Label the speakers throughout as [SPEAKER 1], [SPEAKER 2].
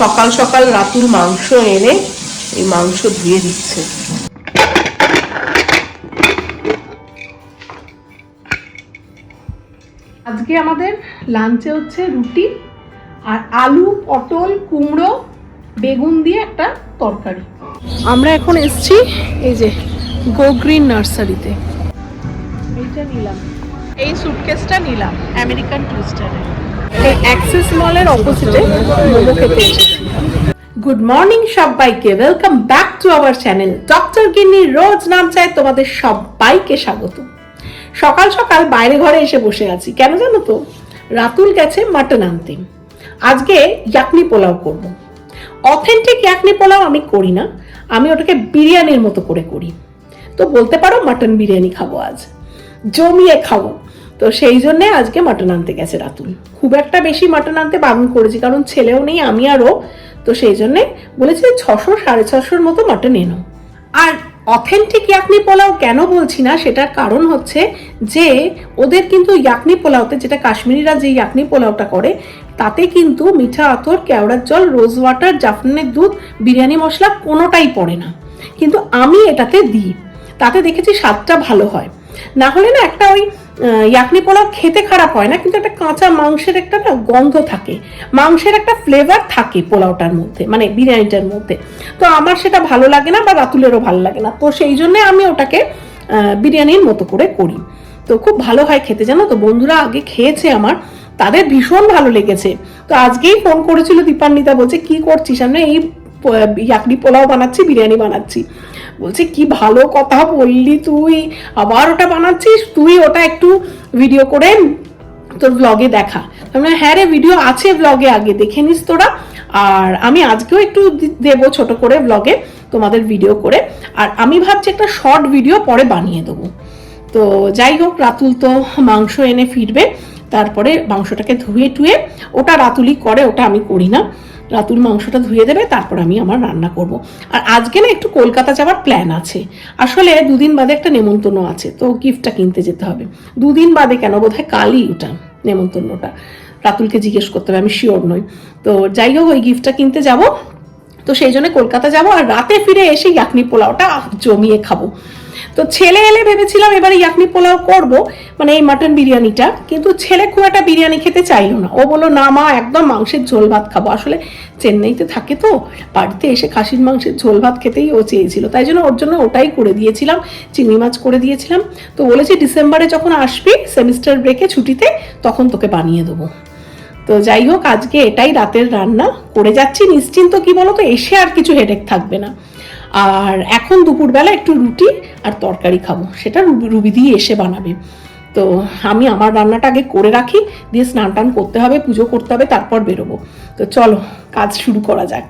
[SPEAKER 1] সকাল সকাল রাতুর মাংস এনে এই মাংস ধুয়ে দিচ্ছে।
[SPEAKER 2] আজকে আমাদের লাঞ্চে হচ্ছে রুটি আর আলু, পটল, কুমড়ো, বেগুন দিয়ে একটা তরকারি। আমরা এখন এসছি এই যে গো গ্রিন নার্সারিতে এইটা নিলাম। এই সুটকেসটা নিলাম আমেরিকান টুইস্টারে এই অ্যাক্সিস মলের অপোজিটে মোমো খেতে গুড মর্নিং সবাইকে। Welcome back to our channel doctor গিন্নি রোজ নাম চায় তোমাদের সবাইকে স্বাগত। সকাল সকাল বাইরে ঘরে এসে বসে আছি। কেন জানো তো? রাতুল গেছে মাটন আনতে। আজকে ইয়াকনি পোলাও করব। অথেন্টিক ইয়াকনি পোলাও আমি করি না। আমি ওটাকে বিরিয়ানির মতো করে করি। তো বলতে পারো মাটন বিরিয়ানি খাব আজ। জমিয়ে খাব। তো সেই জন্যে আজকে মাটন আনতে গেছে রাতুল। খুব একটা বেশি মাটন আনতে বারণ করেছি, কারণ ছেলেও নেই, আমি আরও তো সেই জন্যে বলেছি ছশো সাড়ে ছশোর মতো মাটন এনো। আর অথেন্টিক ইয়াকনি পোলাও কেন বলছি না, সেটার কারণ হচ্ছে যে ওদের কিন্তু ইয়াকনি পোলাওতে, যেটা কাশ্মীরিরা যে ইয়াকনি পোলাওটা করে, তাতে কিন্তু মিঠা আতর, কেওড়ার জল রোজ ওয়াটার জাফরানের দুধ, বিরিয়ানি মশলা কোনোটাই পড়ে না। কিন্তু আমি এটাতে দিই। তাতে দেখেছি স্বাদটা ভালো হয়। না হলে না একটা ওই ইয়াকনি পোলাও খেতে খারাপ হয় না, কিন্তু একটা কাঁচা মাংসের একটা না গন্ধ থাকে। মাংসের একটা ফ্লেভার থাকে পোলাওটার মধ্যে মানে বিরিয়ানিটার মধ্যে। তো আমার সেটা ভালো লাগে না বা রাতুলেরও ভালো লাগে না। তো সেই জন্যে আমি ওটাকে বিরিয়ানির মতো করে করি। তো খুব ভালো হয় খেতে, জানো তো? বন্ধুরা আগে খেয়েছে আমার, তাদের ভীষণ ভালো লেগেছে। তো আজকেই ফোন করেছিল দীপান্বিতা, বলছে, কি করছিস? আমরা এই ইয়াকনি পোলাও বানাচ্ছি, বিরিয়ানি বানাচ্ছি। বলছে, কি ভালো কথা বললি তুই। আবার ওটা বানাচ্ছিস? তুই ওটা একটু ভিডিও করে তোর ব্লগে দেখা। আমরা হ্যাঁ রে ভিডিও আছে ব্লগে আগে, দেখে নিস তোরা। আর আমি আজকেও একটু দেবো ছোট করে ব্লগে তোমাদের ভিডিও করে। আর আমি ভাবছি একটা শর্ট ভিডিও পরে বানিয়ে দেবো। তো যাই হোক, রাতুল তো মাংস এনে ফিরবে। তারপরে মাংসটাকে ধুয়ে টুয়ে, ওটা রাতুলি করে, ওটা আমি করি না। রাতুল মাংসটা ধুয়ে দেবে, তারপর আমি আমার রান্না করব। আর আজকে না একটু কলকাতা যাওয়ার প্ল্যান আছে। আসলে দুদিন বাদে একটা নেমন্তন্ন আছে, তো গিফটটা কিনতে যেতে হবে। দুদিন বাদে কেন? বোধ হয় কালই ওটা নেমন্তন্নটা। রাতুলকে জিজ্ঞেস করতে হবে, আমি শিওর নই। তো যাই হোক, ওই গিফটটা কিনতে যাব। তো সেই জন্য কলকাতা যাব, আর রাতে ফিরে এসে ইয়াকনি পোলাওটা জমিয়ে খাব। তো ছেলে এলে ভেবেছিলাম এবারে ইয়াকনি পোলাও করব মানে এই মাটন বিরিয়ানিটা, কিন্তু ছেলে খুব একটা বিরিয়ানি খেতে চাইলো না। ও বলল, না মা, একদম মাংসের ঝোল ভাত খাব। আসলে চেন্নাইতে থাকে তো, বাড়িতে এসে খাসির মাংসের ঝোল ভাত খেতেই ও চেয়েছিল। তাই জন্য ওর জন্য ওটাই করে দিয়েছিলাম, চিংড়ি মাছ করে দিয়েছিলাম। তো বলেছি, ডিসেম্বরে যখন আসবি সেমিস্টার ব্রেকে ছুটিতে, তখন তোকে বানিয়ে দেবো। তো যাই হোক, আজকে এটাই রাতের রান্না। করে যাচ্ছি নিশ্চিন্ত, কি বলো তো এসে আর কিছু হেডেক থাকবে না। আর এখন দুপুরবেলা একটু রুটি আর তরকারি খাব। সেটা রুবি দিয়ে এসে বানাবে। তো আমি আমার রান্নাটা আগে করে রাখি, দিয়ে স্নান টান করতে হবে, পুজো করতে হবে, তারপর বেরোবো। তো চলো, কাজ শুরু করা যাক।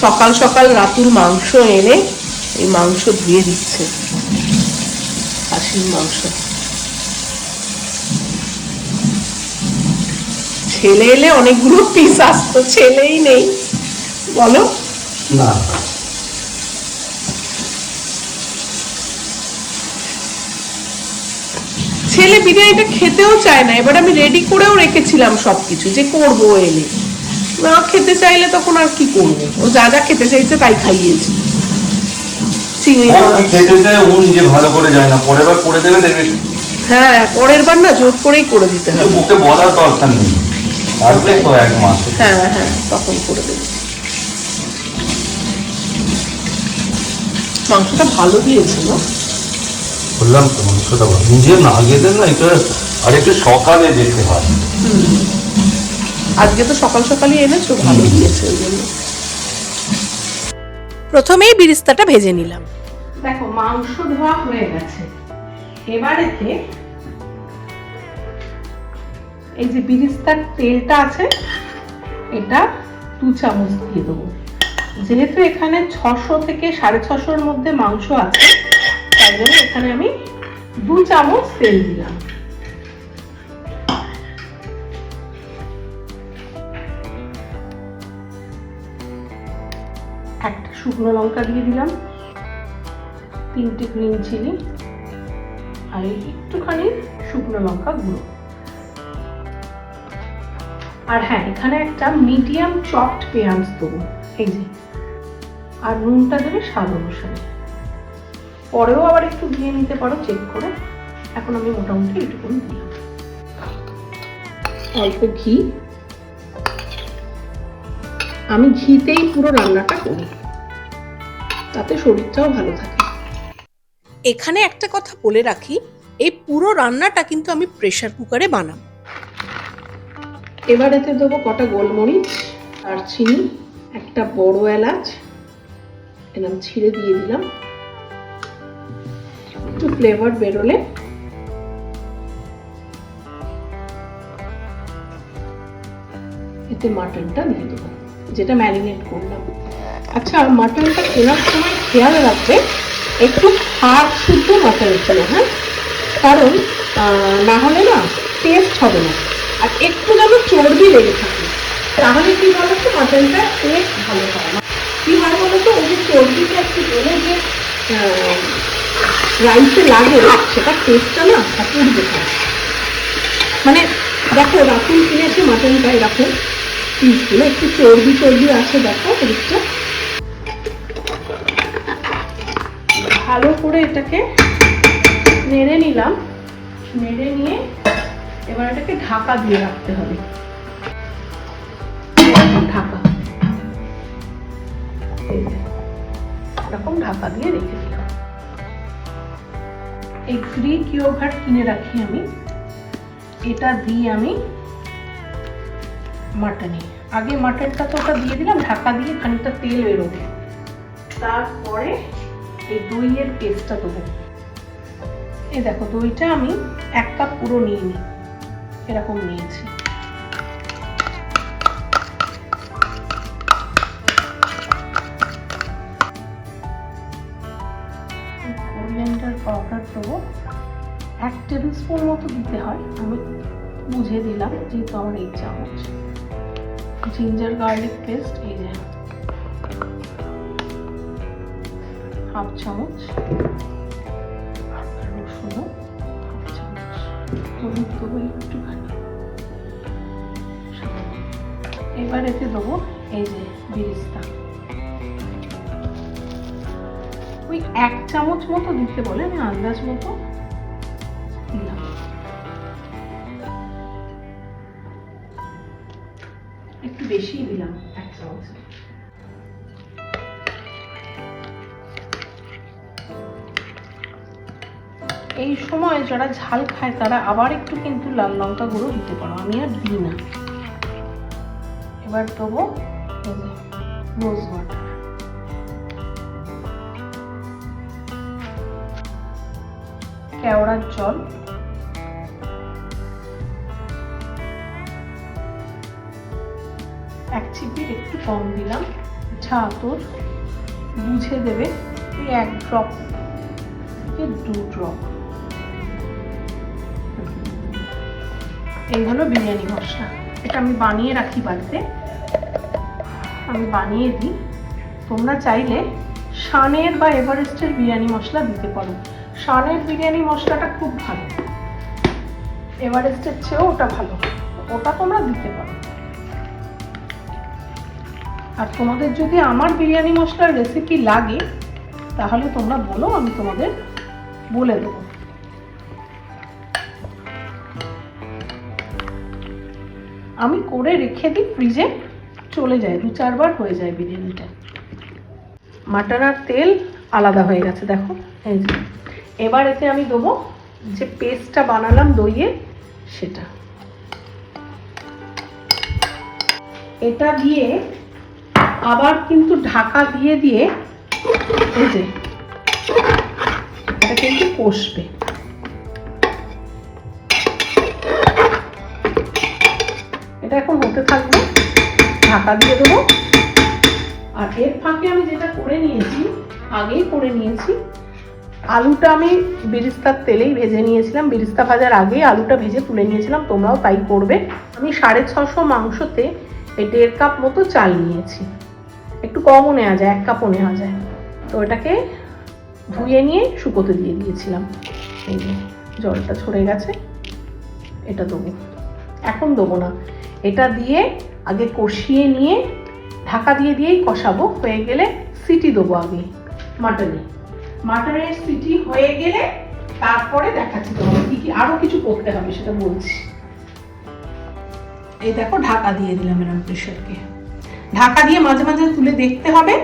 [SPEAKER 1] সকাল সকাল রাতুল মাংস এনে এই মাংস ধুয়ে দিচ্ছে। খাসির মাংস। ছেলে এলে অনেকগুলো পিস আসতো, ছেলেই নেই। বলো?
[SPEAKER 3] না।
[SPEAKER 1] ছেলে বিরিয়ানিটা খেতেও চায় না এবার আমি রেডি করেও রেখেছিলাম সবকিছু যে করব এলে। না খেতে চাইলে তখন আর কি করব? ও যা যা খেতে চাইছে তাই খাইয়েছি। চিংড়ি
[SPEAKER 3] ও
[SPEAKER 1] মাছ।
[SPEAKER 3] খেতে চায় ও নিজে ভালো করে যায় না পরের বার করে দেবে দেখবে
[SPEAKER 1] হ্যাঁ পরের বার না জোর করেই করে দিতে হবে।
[SPEAKER 3] মুখে বলার দরকার নেই। আসবে তো এক মাস।
[SPEAKER 1] হ্যাঁ হ্যাঁ তখন করে দেবে। মাংসটা ভালো দিয়েছিল।
[SPEAKER 3] বললাম তো মাংসটা ভালো। নিজে না গেলে না এটা আর একটু সকালে যেতে হয়।
[SPEAKER 1] আজকে তো সকাল সকালই এনেছো ভালো দিয়েছে ওই জন্য।
[SPEAKER 2] প্রথমেই বিরিস্তাটা ভেজে নিলাম। দেখো মাংস ধোয়া হয়ে গেছে। এবারেতে এই যে বিরিস্তার তেলটা আছে এটা দু চামচ দিয়ে দেবো। যেহেতু এখানে ছশো থেকে সাড়ে ছশোর মধ্যে মাংস আছে তাই জন্য এখানে আমি দু চামচ তেল দিলাম। একটা শুকনো লঙ্কা দিয়ে দিলাম, তিনটে গ্রিন চিলি, আর একটুখানি শুকনো লঙ্কা গুঁড়ো। আর হ্যাঁ এখানে একটা মিডিয়াম চপড পেঁয়াজ দেবো, এই যে। আর নুনটা দেবে স্বাদ অনুসারে। পরেও আবার একটু দিয়ে নিতে পারো চেক করে। এখন আমি মোটামুটি এইটুকুন দিলাম। অল্প ঘি। আমি ঘিতেই পুরো রান্নাটা করি। তাতে শরীরটাও ভালো থাকে।
[SPEAKER 1] এখানে একটা কথা বলে রাখি, এই পুরো রান্নাটা কিন্তু আমি প্রেশার কুকারে বানাবো।
[SPEAKER 2] এবার এতে দেবো কটা গোলমরিচ আর চিনি একটা বড় এলাচ এরকম ছিঁড়ে দিয়ে দিলাম। একটু ফ্লেভার বেরোলে। এতে মাটনটা দিয়ে দেবো, যেটা ম্যারিনেট করলাম। আচ্ছা মাটনটা কেনার সময় খেয়াল রাখবে, একটু হাড় শুদ্ধ মাটন ছিল হ্যাঁ? কারণ না হলে না টেস্ট হবে না। আর একটু যেন চর্বি লেগে থাকে, তাহলে কি বলো তো মাটনটা টেস্ট ভালো হয় না। কি হয় বলো তো ওই যে একটু গেলে যে রাইসে লাগে, সেটা টেস্টটা না অপূর্ব হয় মানে দেখো রাখুন কিনেছে মাটনটা এরকম পিসগুলো একটু চর্বি চর্বি আছে, দেখো এদিকটা ভালো করে এটাকে নেড়ে নিলাম। নেড়ে নিয়ে এবার এটাকে ঢাকা দিয়ে রাখতে হবে। এরকম ঢাকা দিয়ে রেখে এই গ্রিক ইয়োগার্ট কিনে রাখি আমি। এটা দিয়ে আমি মাটনে আগে মাটনটা তো ওটা দিয়ে দিলাম, ঢাকা দিয়ে খানিকটা তেল বেরোবে। তারপরে এই দইয়ের পেস্টটা দেবো। এই দেখো দইটা আমি এক কাপ পুরো নিয়ে নিই এরকম নিয়েছি। এক টেবিল স্পুন মতো দিতে হয়। আমি বুঝে দিলাম যেহেতু আমার এই চামচ জিঞ্জার গার্লিক পেস্ট এই যে হাফ চামচ রসুনও একটুখানি। এবার এতে দেবো এই যে বিরিস্তা। ওই এক চামচ মতো দিতে বলে, আমি আন্দাজ মতো বেশি দিলাম এক চামচ এই সময় যারা ঝাল খায়, তারা আবার একটু কিন্তু লাল লঙ্কা গুঁড়ো দিতে পারো, আমি আর দিই না। এবার দেবো রোজ ওয়াটার কেওড়ার জল। কম দিলাম। ঝা তোর বুঝে দেবে ওই এক ড্রপ দু ড্রপ এই হলো বিরিয়ানি মশলা। এটা আমি বানিয়ে রাখি বাড়িতে। আমি বানিয়ে দিই। তোমরা চাইলে শানের বা এভারেস্টের বিরিয়ানি মশলা দিতে পারো। শানের বিরিয়ানি মশলাটা খুব ভালো। এভারেস্টের চেয়েও ওটা ভালো। ওটা তোমরা দিতে পারো। আর তোমাদের যদি আমার বিরিয়ানি মশলার রেসিপি লাগে, তাহলে তোমরা বলো, আমি তোমাদের বলে দেবো। আমি করে রেখে দিই ফ্রিজে চলে যায়, দু চারবার হয়ে যায় বিরিয়ানিটা। মাটন আর তেল আলাদা হয়ে গেছে, দেখো। এবার এতে আমি দেবো যে পেস্টটা বানালাম দইয়ে, সেটা। এটা দিয়ে আবার কিন্তু ঢাকা দিয়ে দিয়ে এই যে, এটা কিন্তু কষবে। এটা এখন হতে থাকবে, ঢাকা দিয়ে দেবো। আর এর ফাঁকে আমি যেটা করে নিয়েছি, আগেই করে নিয়েছি, আলুটা আমি বিরিস্তার তেলেই ভেজে নিয়েছিলাম। বিরিস্তা ভাজার আগেই আলুটা ভেজে তুলে নিয়েছিলাম, তোমরাও তাই করবে। আমি সাড়ে ছশো মাংসতে দেড় কাপ মতো চাল নিয়েছি। একটু কমও নেওয়া যায়, এক কাপও নেওয়া যায়। তো এটাকে ধুয়ে নিয়ে শুকোতে দিয়ে দিয়েছিলাম। এই জলটা ছড়ে গেছে, এটা দেবো। এখন দেবো না। এটা দিয়ে আগে কষিয়ে নিয়ে ঢাকা দিয়ে দিয়েই কষাবো। হয়ে গেলে সিটি দেবো আগে, মাটনে। মাটনের সিটি হয়ে গেলে তারপরে দেখাচ্ছি তোমাকে কি কি আরও কিছু করতে হবে, সেটা বলছি। এই দেখো, ঢাকা দিয়ে দিলাম এরকম প্রেশারকে ঢাকা দিয়ে মাঝে মাঝে তুলে দেখতে হবে,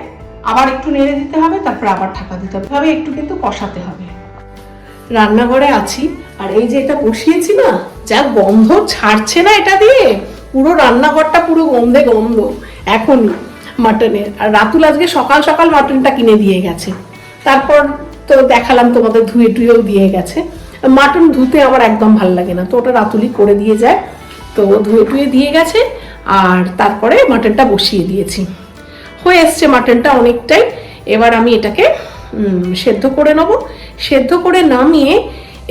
[SPEAKER 2] আবার একটু নেড়ে দিতে হবে, তারপর আবার ঢাকা দিতে হবে। তবে একটু কিন্তু কষাতে হবে। রান্নাঘরে আছি, আর এই যে এটা বসিয়েছি না, যা গন্ধ ছাড়ছে না এটা দিয়ে, পুরো রান্নাঘরটা পুরো গন্ধে গন্ধ এখন মাটনের। আর রাতুল আজকে সকাল সকাল মাটনটা কিনে দিয়ে গেছে। তারপর তো দেখালাম তোমাদের ধুয়ে টুয়েও দিয়ে গেছে। মাটন ধুতে আমার একদম ভালো লাগে না। তো ওটা রাতুলি করে দিয়ে যায়। তো ধুয়ে টুয়ে দিয়ে গেছে। আর তারপরে মাটনটা বসিয়ে দিয়েছি। হয়ে এসছে মাটনটা অনেকটাই। এবার আমি এটাকে সেদ্ধ করে নেব। সেদ্ধ করে নামিয়ে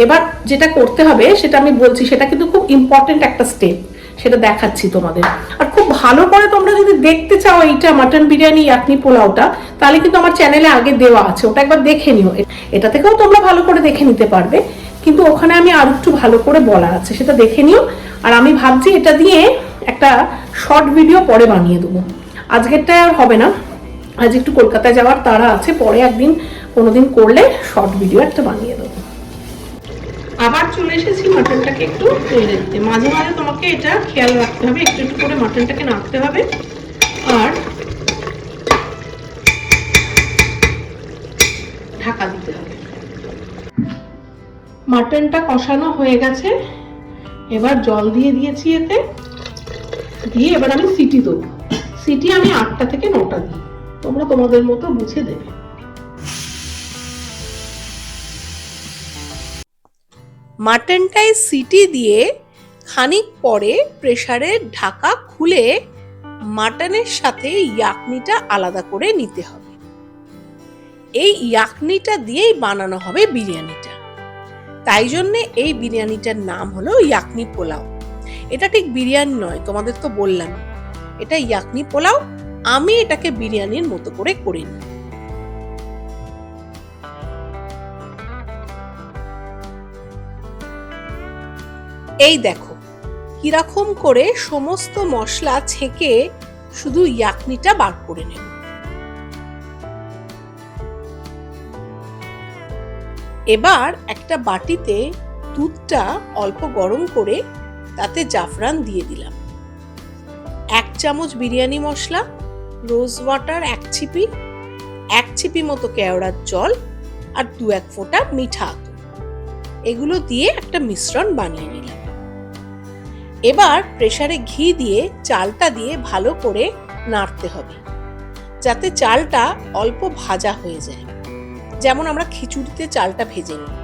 [SPEAKER 2] এবার যেটা করতে হবে, সেটা আমি বলছি, সেটা কিন্তু খুব ইম্পর্টেন্ট একটা স্টেপ সেটা দেখাচ্ছি তোমাদের। আর খুব ভালো করে তোমরা যদি দেখতে চাও এইটা মাটন বিরিয়ানি ইয়াকনি পোলাওটা, তাহলে কিন্তু আমার চ্যানেলে আগে দেওয়া আছে, ওটা একবার দেখে নিও। এটা থেকেও তোমরা ভালো করে দেখে নিতে পারবে। কিন্তু ওখানে আমি আর একটু ভালো করে বলা আছে, সেটা দেখে নিও। আর আমি ভাবছি এটা দিয়ে একটা শর্ট ভিডিও পরে বানিয়ে দেবো। আজকেরটা আর হবে না। আজ একটু কলকাতায় যাওয়ার তারা আছে, পরে একদিন কোনোদিন করলে শর্ট ভিডিও একটা বানিয়ে দেবো। আবার চলে এসেছি মাটনটাকে একটু নেড়ে দিতে। মাঝে মাঝে তোমাকে এটা খেয়াল রাখতে হবে, একটু একটু করে মাটনটাকে নাড়তে হবে। আর ঢাকা দিতে হবে। মাটনটা কষানো হয়ে গেছে। এবার জল দিয়ে দিয়েছি এতে। দিয়ে এবার আমি সিটি দেবো। সিটি আমি আটটা থেকে নটা দিই। তোমরা তোমাদের মতো বুঝে দেবে।
[SPEAKER 4] মাটনটায় সিটি দিয়ে খানিক পরে প্রেসারের ঢাকা খুলে মাটনের সাথে ইয়াকনিটা আলাদা করে নিতে হবে। এই ইয়াকনিটা দিয়েই বানানো হবে বিরিয়ানিটা। তাই জন্যে এই বিরিয়ানিটার নাম হলো ইয়াকনি পোলাও। এটা ঠিক বিরিয়ানি নয়, তোমাদের তো বললাম। এটা ইয়াকনি পোলাও, আমি এটাকে বিরিয়ানির মতো করে করে নিই এই দেখো, কীরকম করে সমস্ত মশলা ছেঁকে শুধু ইয়াকনিটা বার করে নেব। এবার একটা বাটিতে দুধটা অল্প গরম করে তাতে জাফরান দিয়ে দিলাম। এক চামচ বিরিয়ানি মশলা, রোজ ওয়াটার, এক ছিপি এক ছিপি মতো কেওড়ার জল আর দু এক ফোঁটা মিঠা এগুলো দিয়ে একটা মিশ্রণ বানিয়ে নিলাম। এবার প্রেসারে ঘি দিয়ে চালটা দিয়ে ভালো করে নাড়তে হবে, যাতে চালটা অল্প ভাজা হয়ে যায়। যেমন আমরা খিচুড়িতে চালটা ভেজে নিই।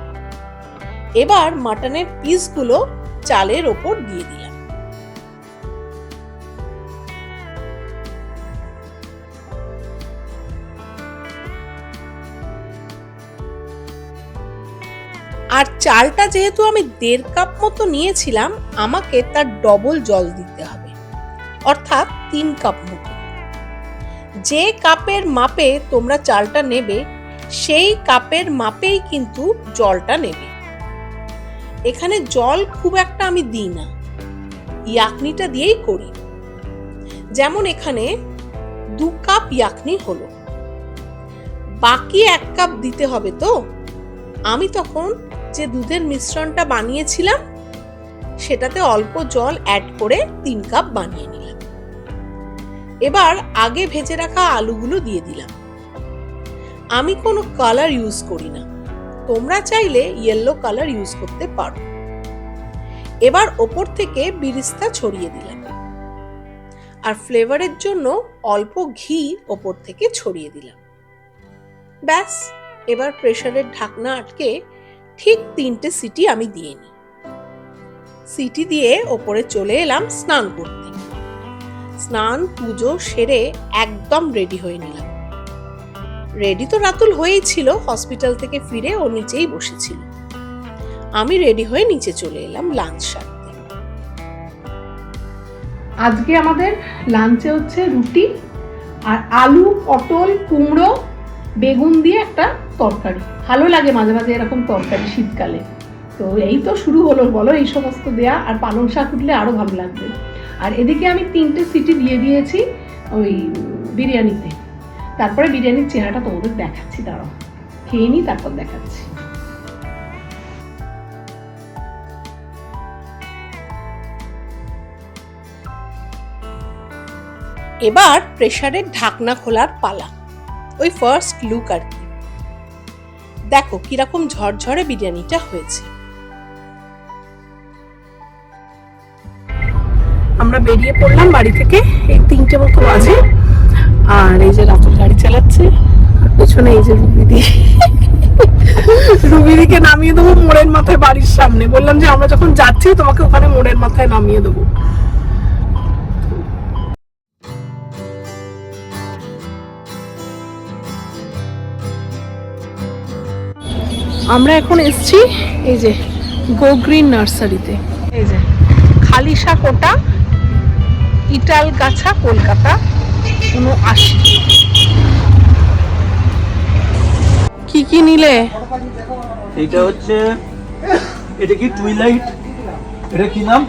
[SPEAKER 4] এবার মাটনের পিসগুলো চালের ওপর দিয়ে দিলাম। আর চালটা যেহেতু আমি দেড় কাপ মতো নিয়েছিলাম, আমাকে তার ডবল জল দিতে হবে। অর্থাৎ তিন কাপ মতো। যে কাপের মাপে তোমরা চালটা নেবে, সেই কাপের মাপেই কিন্তু জলটা নেবে। এখানে জল খুব একটা আমি দিই না। ইয়াকনিটা দিয়েই করি। যেমন এখানে দু কাপ ইয়াকনি হলো। বাকি এক কাপ দিতে হবে তো? আমি তখন যে দুধের মিশ্রণটা বানিয়েছিলাম, সেটাতে অল্প জল অ্যাড করে তিন কাপ বানিয়ে নিলাম। এবার আগে ভেজে রাখা আলুগুলো দিয়ে দিলাম। আমি কোনো কালার ইউজ করি না। তোমরা চাইলে ইয়েলো কালার ইউজ করতে পারো। এবার ওপর থেকে বিরিস্তা ছড়িয়ে দিলাম। আর ফ্লেভারের জন্য অল্প ঘি ওপর থেকে ছড়িয়ে দিলাম। ব্যাস, এবার প্রেশারের ঢাকনা আটকে ঠিক তিনটে সিটি আমি দিয়ে নিই। সিটি দিয়ে ওপরে চলে এলাম স্নান করতে। স্নান, পুজো সেরে একদম রেডি হয়ে নিলাম। রেডি তো রাতুল হয়েই ছিল, হসপিটাল থেকে ফিরে ও নিচেই বসেছিল। আমি রেডি হয়ে নিচে চলে এলাম লাঞ্চ সারতে।
[SPEAKER 2] আজকে আমাদের লাঞ্চে হচ্ছে রুটি আর আলু, পটল, কুমড়ো, বেগুন দিয়ে একটা তরকারি। ভালো লাগে মাঝে মাঝে এরকম তরকারি শীতকালে। তো এই তো শুরু হলো, বলো এই সমস্ত দেয়া আর পালং শাক উঠলে আরও ভালো লাগবে। আর এদিকে আমি তিনটে সিটি দিয়ে দিয়েছি ওই বিরিয়ানিতে। তারপরে বিরিয়ানির চেহারাটা তোমাদের দেখাচ্ছি দাঁড়াও। খেয়ে নিই তারপর দেখাচ্ছি।
[SPEAKER 4] এবার প্রেসারের ঢাকনা খোলার পালা ওই ফার্স্ট লুক আর কি। দেখো কীরকম ঝরঝরে বিরিয়ানিটা হয়েছে।
[SPEAKER 2] আমরা বেরিয়ে পড়লাম বাড়ি থেকে এই তিনটে মতো বাজে। আর এই যে রাতুল গাড়ি চালাচ্ছে, আর পেছনে এই যে রুবিদি। রুবিদিকে নামিয়ে দেবো মোড়ের মাথায় বাড়ির সামনে। বললাম যে আমরা যখন যাচ্ছি, তোমাকে ওখানে মোড়ের মাথায় নামিয়ে দেবো। আমরা এখন এসছি এই যে গো গ্রিন নার্সারিতে। এই যে খালিশা কোটা ইটাল গাছা কলকাতা। উনআশি। কি কি নিলে?
[SPEAKER 3] এটা হচ্ছে এটা কি টুইলাইট এটা কি নাম?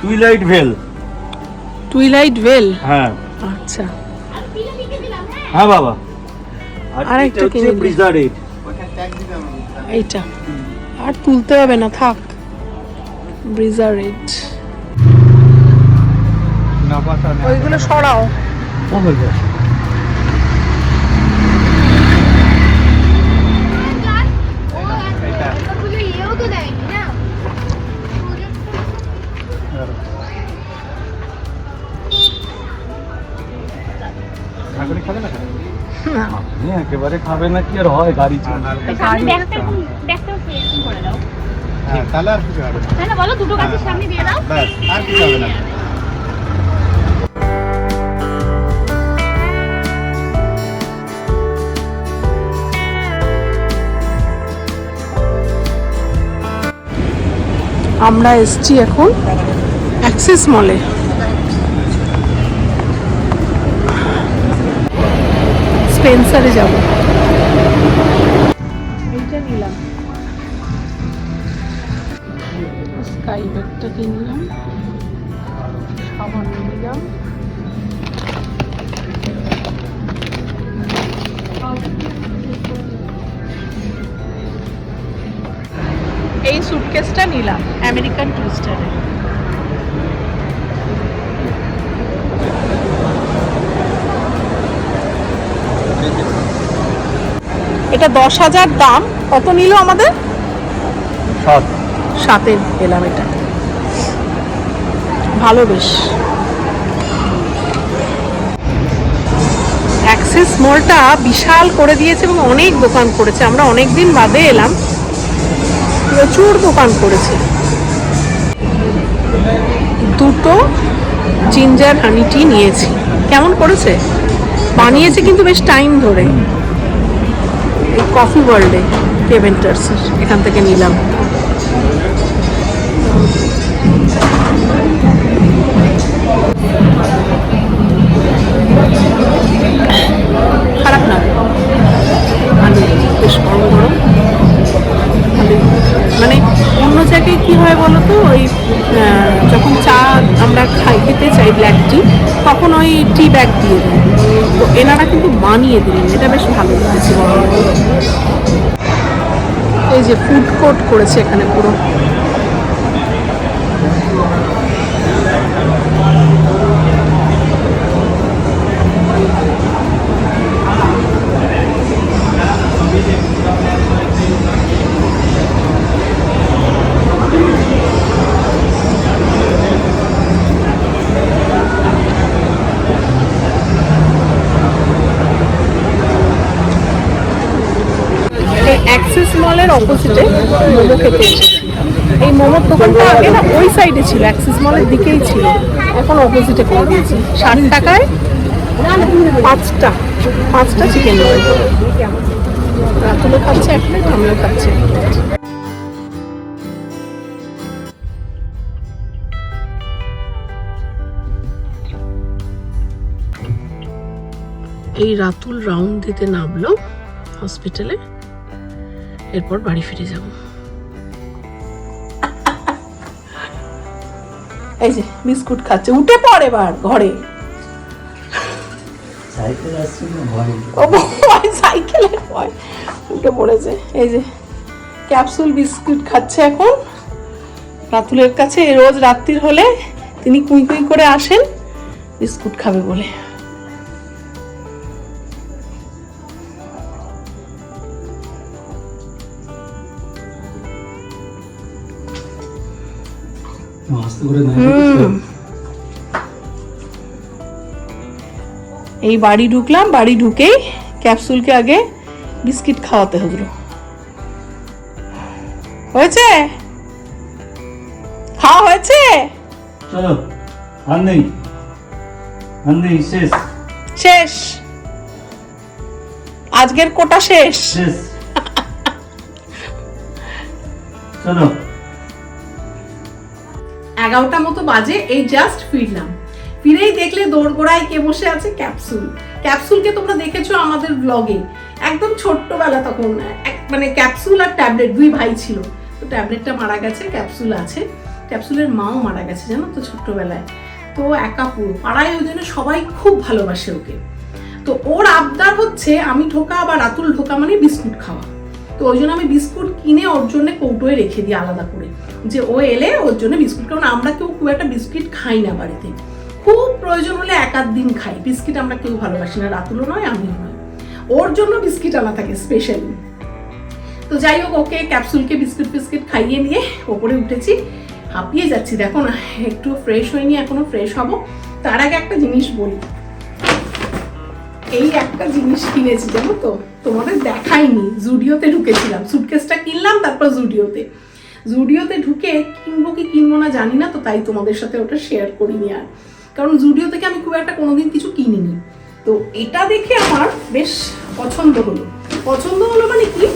[SPEAKER 3] টুইলাইট ভেল
[SPEAKER 2] টুইলাইট ভেল
[SPEAKER 3] হ্যাঁ।
[SPEAKER 2] আচ্ছা।
[SPEAKER 3] হ্যাঁ বাবা। আর
[SPEAKER 2] একটা
[SPEAKER 3] হচ্ছে
[SPEAKER 2] কিনে দিই।
[SPEAKER 3] ব্রিজারেড
[SPEAKER 2] এইটা। আর তুলতে হবে না থাক। ব্রিজার রেড ওইগুলো সরাও।
[SPEAKER 3] একেবারে খাবে না কি আর হয়? গাড়ি
[SPEAKER 5] তাহলে আর কিছু হবে না।
[SPEAKER 6] বলো দুটো গাছের সামনে দিয়ে দাও।
[SPEAKER 5] আর কিছু হবে না।
[SPEAKER 2] আমরা এসছি এখন অ্যাক্সিস মলে। স্পেন্সারে যাব। সুটকেসটা নিলাম আমেরিকান টুরিস্টারে এটা দশ হাজার দাম কত নিল আমাদের?
[SPEAKER 3] সাত।
[SPEAKER 2] সাতে পেলাম এটা। ভালো বেশ। অ্যাক্সিস মলটা বিশাল করে দিয়েছে এবং অনেক দোকান করেছে। আমরা অনেক দিন বাদে এলাম। প্রচুর দোকান করেছে। দুটো জিঞ্জার হানি টি নিয়েছি। কেমন করেছে? বানিয়েছে কিন্তু বেশ টাইম ধরে। এই কফি ওয়ার্ল্ডে কেভেন্টার্সের এখান থেকে নিলাম। বানিয়ে দিলেন এটা বেশ ভালো লেগেছে। এই যে ফুড কোর্ট করেছে এখানে পুরো অপোজিটে মোমো খেতে এই মোমোর দোকানটা আগে না ওই সাইডে ছিল অ্যাক্সিস মলের দিকেই ছিল। এখন অপোজিটে করে দিয়েছি। ষাট টাকায় পাঁচটা পাঁচটা চিকেন রোল রাতুলও খাচ্ছে এক প্লেট আমিও খাচ্ছি। এই রাতুল রাউন্ড দিতে নামলো হসপিটালে এরপর বাড়ি ফিরে যাব।
[SPEAKER 1] এই যে বিস্কুট খাচ্ছে উঠে পড় এবার ঘরে।
[SPEAKER 7] সাইকেল আসছে না ভয়।
[SPEAKER 1] ও ভয় সাইকেলে ভয় উঠে পড়েছে। এই যে ক্যাপসুল বিস্কুট খাচ্ছে এখন। রাতুলের কাছে রোজ রাত্রির হলে তিনি কুই কুই করে আসেন বিস্কুট খাবে বলে।
[SPEAKER 7] করে
[SPEAKER 1] এই বাড়ি ঢুকলাম বাড়ি ঢুকেই ক্যাপসুলকে আগে বিস্কিট খাওয়াতে হলো। হয়েছে? খাওয়া হয়েছে?
[SPEAKER 7] চলো আর নেই। আর নেই শেষ।
[SPEAKER 1] শেষ। আজকের কোটা শেষ।
[SPEAKER 7] শেষ। চলো।
[SPEAKER 2] এগারোটা মতো বাজে এই জাস্ট ফিরলাম। ফিরেই দেখলে দোরগোড়ায় কে বসে আছে? ক্যাপসুল। ক্যাপসুলকে তোমরা দেখেছ আমাদের ব্লগে একদম ছোট্টবেলা তখন মানে ক্যাপসুল আর ট্যাবলেট, দুই ভাই ছিল। তো ট্যাবলেটটা মারা গেছে, ক্যাপসুল আছে। ক্যাপসুলের মাও মারা গেছে, জানো তো, ছোট্টবেলায়। তো একা পুরো পাড়ায় ওই জন্য সবাই খুব ভালোবাসে ওকে। তো ওর আবদার হচ্ছে, আমি ঢোকা বা রাতুল ঢোকা মানে বিস্কুট খাওয়া। তো ওই জন্য আমি বিস্কুট কিনে ওর জন্য কৌটোয় রেখে দিই আলাদা করে। যে ও এলে ওর জন্য বিস্কুট। কারণ আমরা কেউ খুব একটা বিস্কিট খাই না বাড়িতে। খুব প্রয়োজন হলে এক আধ দিন খাই। বিস্কিট আমরা কেউ ভালোবাসি না। রাতুলও নয়, আমিও নয়। ওর জন্য বিস্কিট আনা থাকে স্পেশালি তো যাই হোক, ওকে ক্যাপসুলকে বিস্কুট ফিস্কিট খাইয়ে নিয়ে ওপরে উঠেছি। হাঁপিয়ে যাচ্ছি। দেখো না একটু ফ্রেশ হয়নি, এখনও ফ্রেশ হব। তার আগে একটা জিনিস বলি। এই একটা জিনিস কিনেছি, জানো তো? তোমাদের দেখাইনি, জুডিওতে ঢুকেছিলাম। সুটকেসটা কিনলাম, তারপর জুডিওতে। জুডিওতে ঢুকে কিনবো কি কিনবো না জানি না, তো তাই তোমাদের সাথে ওটা শেয়ার করিনি আর। কারণ জুডিও থেকে আমি খুব একটা কোনোদিন কিছু কিনিনি। তো এটা দেখে আমার বেশ পছন্দ হলো। পছন্দ হলো মানে কি?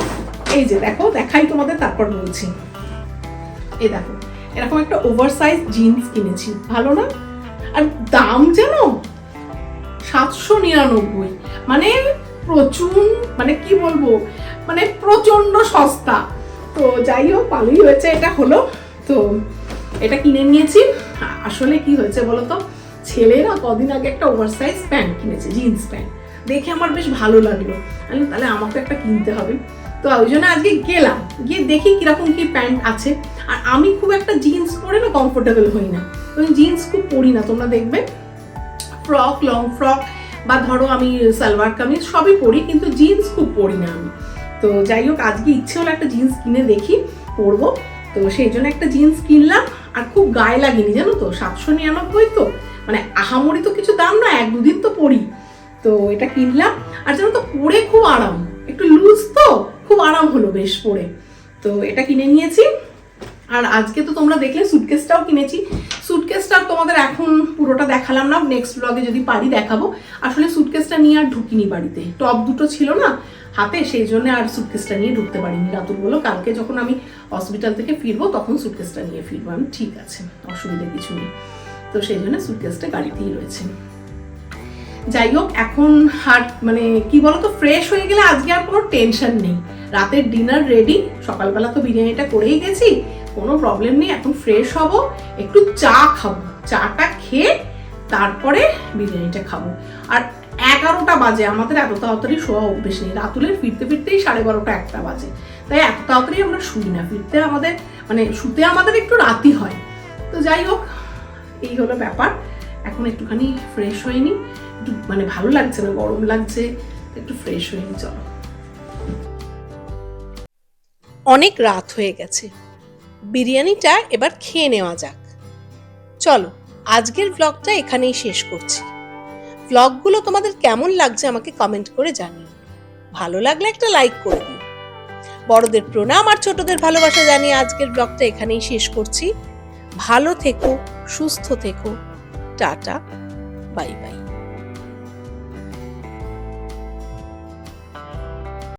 [SPEAKER 2] এই যে দেখো, দেখাই তোমাদের, তারপর বলছি। এ দেখো, এরকম একটা ওভার সাইজ জিন্স কিনেছি। ভালো না? আর দাম জানো? সাতশো নিরানব্বই। মানে প্রচুর মানে কি বলব মানে প্রচণ্ড সস্তা। তো যাই হোক, ভালোই হয়েছে, এটা হলো। তো এটা কিনে নিয়েছি। আসলে কি হয়েছে বলো তো ছেলেরা কদিন আগে একটা ওভারসাইজ প্যান্ট কিনেছে জিন্স প্যান্ট। দেখে আমার বেশ ভালো লাগল। আমি তাহলে আমাকে একটা কিনতে হবে। তো ওই জন্য আজকে গেলাম। গিয়ে দেখি কীরকম কী প্যান্ট আছে। আর আমি খুব একটা জিন্স পরে না কমফোর্টেবল হই না। জিন্স খুব পরি না, তোমরা দেখবে। ফ্রক লং ফ্রক বা ধরো আমি সালোয়ার কামিজ সবই পরি, কিন্তু জিন্স খুব পরি না আমি। তো যাই হোক, আজকে ইচ্ছে হলো একটা জিন্স কিনে দেখি, পরবো। তো সেই জন্য একটা জিন্স কিনলাম, আর খুব গায়ে লাগেনি, জানো তো? সাতশো নিরানব্বই তো? মানে আহামরি তো কিছু দাম না এক দুদিন তো পরি। তো এটা কিনলাম, আর জানো তো, পরে খুব আরাম। একটু লুজ তো? খুব আরাম হলো বেশ পরে। তো এটা কিনে নিয়েছি আর আজকে তো তোমরা দেখলে সুটকেসটাও কিনেছি। সুটকেসটা তোমাদের এখন পুরোটা দেখালাম না নেক্সট ব্লগে যদি পারি দেখাবো। আসলে সুটকেসটা নিয়ে আর ঢুকিনি বাড়িতে। টপ দুটো ছিল না হাতে, সেই জন্য আর সুটকেসটা নিয়ে ঢুকতে পারিনি। রাতুল বলো কালকে যখন আমি হসপিটাল থেকে ফিরবো, তখন সুটকেসটা নিয়ে ফিরবো। আমি ঠিক আছে, অসুবিধা কিছু নেই। তো সেই জন্য সুটকেসটা গাড়িতেই রয়েছে। যাই হোক, এখন আর মানে কি বলতো ফ্রেশ হয়ে গেলে আজকে আর কোনো টেনশন নেই। রাতের ডিনার রেডি সকালবেলা তো বিরিয়ানিটা করেই গেছি। কোনো প্রবলেম নেই এখন ফ্রেশ হব, একটু চা খাব। চাটা খেয়ে তারপরে বিরিয়ানিটা খাব। আর এগারোটা বাজে, আমাদের এত তাড়াতাড়ি শোয়া অভ্যেস নেই। রাতুলের ফিরতে ফিরতেই সাড়ে বারোটা একটা বাজে। তাই এত তাড়াতাড়ি আমরা শুই না। ফিরতে আমাদের মানে শুতে আমাদের একটু রাতি হয়। তো যাই হোক, এই হলো ব্যাপার। এখন একটুখানি ফ্রেশ হয়নি একটু মানে ভালো লাগছে না, গরম লাগছে। একটু ফ্রেশ হয়নি চলো।
[SPEAKER 4] অনেক রাত হয়ে গেছে। বিরিয়ানিটা এবার খেয়ে নেওয়া যাক। চলো, আজকের ব্লগটা এখানেই শেষ করছি। ব্লগগুলো তোমাদের কেমন লাগছে আমাকে কমেন্ট করে জানিও। ভালো লাগলে একটা লাইক করে দিও। বড়দের প্রণাম আর ছোটদের ভালোবাসা জানিয়ে আজকের ব্লগটা এখানেই শেষ করছি। ভালো থেকো, সুস্থ থেকো। Tata bye bye